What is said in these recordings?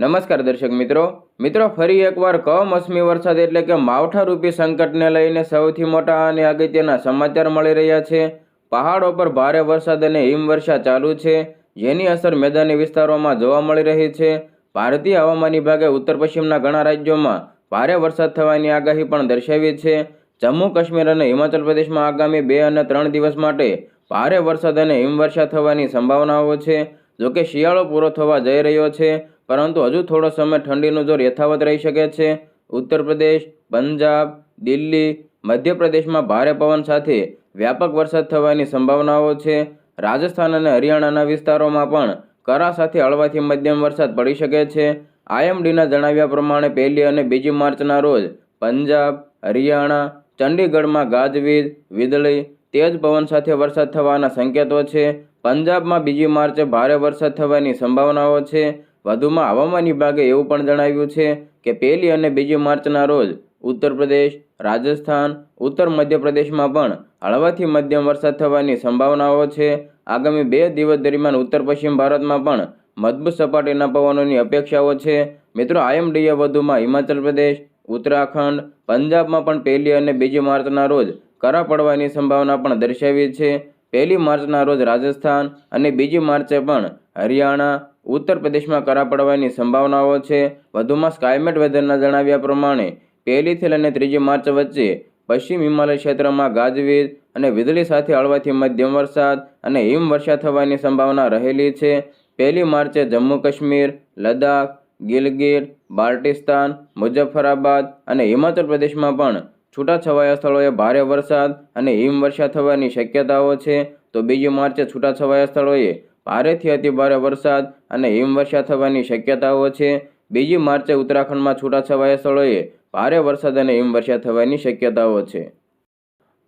નમસ્કાર દર્શક મિત્રો. મિત્રો, ફરી એકવાર કમોસમી વરસાદ એટલે કે માવઠારૂપી સંકટને લઈને સૌથી મોટા અને અગત્યના સમાચાર મળી રહ્યા છે. પહાડો પર ભારે વરસાદ અને હિમવર્ષા ચાલુ છે. જેની અસર મેદાની વિસ્તારોમાં જોવા મળી રહી છે. ભારતીય હવામાન વિભાગે ઉત્તર પશ્ચિમના ઘણા રાજ્યોમાં ભારે વરસાદ થવાની આગાહી પણ દર્શાવી છે. જમ્મુ કાશ્મીર અને હિમાચલ પ્રદેશમાં આગામી બે અને ત્રણ દિવસ માટે ભારે વરસાદ અને હિમવર્ષા થવાની સંભાવનાઓ છે. જોકે શિયાળો પૂરો થવા જઈ રહ્યો છે. પરંતુ હજુ થોડો સમય ઠંડીનું જોર યથાવત રહી શકે છે. ઉત્તર પ્રદેશ, પંજાબ, દિલ્હી, મધ્યપ્રદેશમાં ભારે પવન સાથે વ્યાપક વરસાદ થવાની સંભાવનાઓ છે. રાજસ્થાન અને હરિયાણાના વિસ્તારોમાં પણ કરા સાથે હળવાથી મધ્યમ વરસાદ પડી શકે છે. આઈએમડીના જણાવ્યા પ્રમાણે પહેલી અને બીજી માર્ચના રોજ પંજાબ, હરિયાણા, ચંડીગઢમાં ગાજવીજ, વીજળી, તેજ પવન સાથે વરસાદ થવાના સંકેતો છે. પંજાબમાં બીજી માર્ચે ભારે વરસાદ થવાની સંભાવનાઓ છે. વધુમાં હવામાન વિભાગે એવું પણ જણાવ્યું છે કે પહેલી અને બીજી માર્ચના રોજ ઉત્તર પ્રદેશ રાજસ્થાન, ઉત્તર મધ્યપ્રદેશમાં પણ હળવાથી મધ્યમ વરસાદ થવાની સંભાવનાઓ છે. આગામી બે દિવસ દરમિયાન ઉત્તર પશ્ચિમ ભારતમાં પણ મજબૂત સપાટીના પવનોની અપેક્ષાઓ છે. મિત્રો, આઈએમડીએ વધુમાં હિમાચલ પ્રદેશ, ઉત્તરાખંડ, પંજાબમાં પણ પહેલી અને બીજી માર્ચના રોજ કરા પડવાની સંભાવના પણ દર્શાવી છે. પહેલી માર્ચના રોજ રાજસ્થાન અને બીજી માર્ચે પણ હરિયાણા ઉત્તર પ્રદેશમાં કરા પડવાની સંભાવનાઓ છે. વધુમાં સ્કાયમેટ વેધરના જણાવ્યા પ્રમાણે પહેલીથી લઈને ત્રીજી માર્ચ વચ્ચે પશ્ચિમ હિમાલય ક્ષેત્રમાં ગાજવીજ અને વીજળી સાથે હળવાથી મધ્યમ વરસાદ અને હિમવર્ષા થવાની સંભાવના રહેલી છે. પહેલી માર્ચે જમ્મુ કાશ્મીર, લદ્દાખ, ગિલગિટ, બાલ્ટિસ્તાન, મુઝફ્ફરાબાદ અને હિમાચલ પ્રદેશમાં પણ છૂટાછવાયા સ્થળોએ ભારે વરસાદ અને હિમવર્ષા થવાની શક્યતાઓ છે. તો બીજી માર્ચે છૂટાછવાયા સ્થળોએ ભારેથી અતિભારે વરસાદ અને હિમવર્ષા થવાની શક્યતાઓ છે. બીજી માર્ચે ઉત્તરાખંડમાં છૂટાછવાયા સ્થળોએ ભારે વરસાદ અને હિમવર્ષા થવાની શક્યતાઓ છે.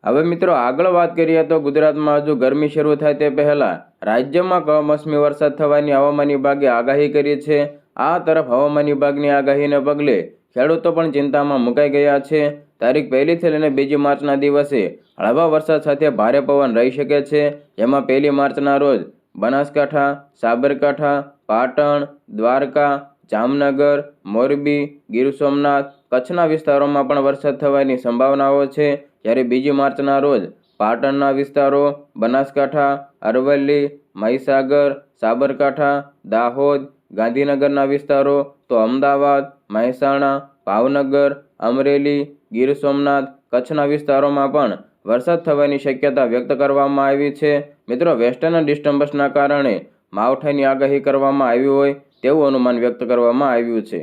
હવે મિત્રો આગળ વાત કરીએ તો ગુજરાતમાં હજુ ગરમી શરૂ થાય તે પહેલાં રાજ્યમાં કમોસમી વરસાદ થવાની હવામાન વિભાગે આગાહી કરી છે. આ તરફ હવામાન વિભાગની આગાહીને પગલે ખેડૂતો પણ ચિંતામાં મુકાઈ ગયા છે. તારીખ પહેલીથી લઈને બીજી માર્ચના દિવસે હળવા વરસાદ સાથે ભારે પવન રહી શકે છે. જેમાં પહેલી માર્ચના રોજ બનાસકાંઠા, સાબરકાંઠા, પાટણ, દ્વારકા, જામનગર, મોરબી, ગીર સોમનાથ કચ્છના વિસ્તારોમાં પણ વરસાદ થવાની સંભાવનાઓ છે. જ્યારે બીજી માર્ચના રોજ પાટણના વિસ્તારો બનાસકાંઠા, અરવલ્લી, મહીસાગર, સાબરકાંઠા, દાહોદ, ગાંધીનગરના વિસ્તારો તો અમદાવાદ, મહેસાણા, ભાવનગર, અમરેલી, ગીર સોમનાથ કચ્છના વિસ્તારોમાં પણ વરસાદ થવાની શક્યતા વ્યક્ત કરવામાં આવી છે. મિત્રો, વેસ્ટર્ન ડિસ્ટર્બન્સના કારણે માવઠાની આગાહી કરવામાં આવી હોય તેવું અનુમાન વ્યક્ત કરવામાં આવ્યું છે.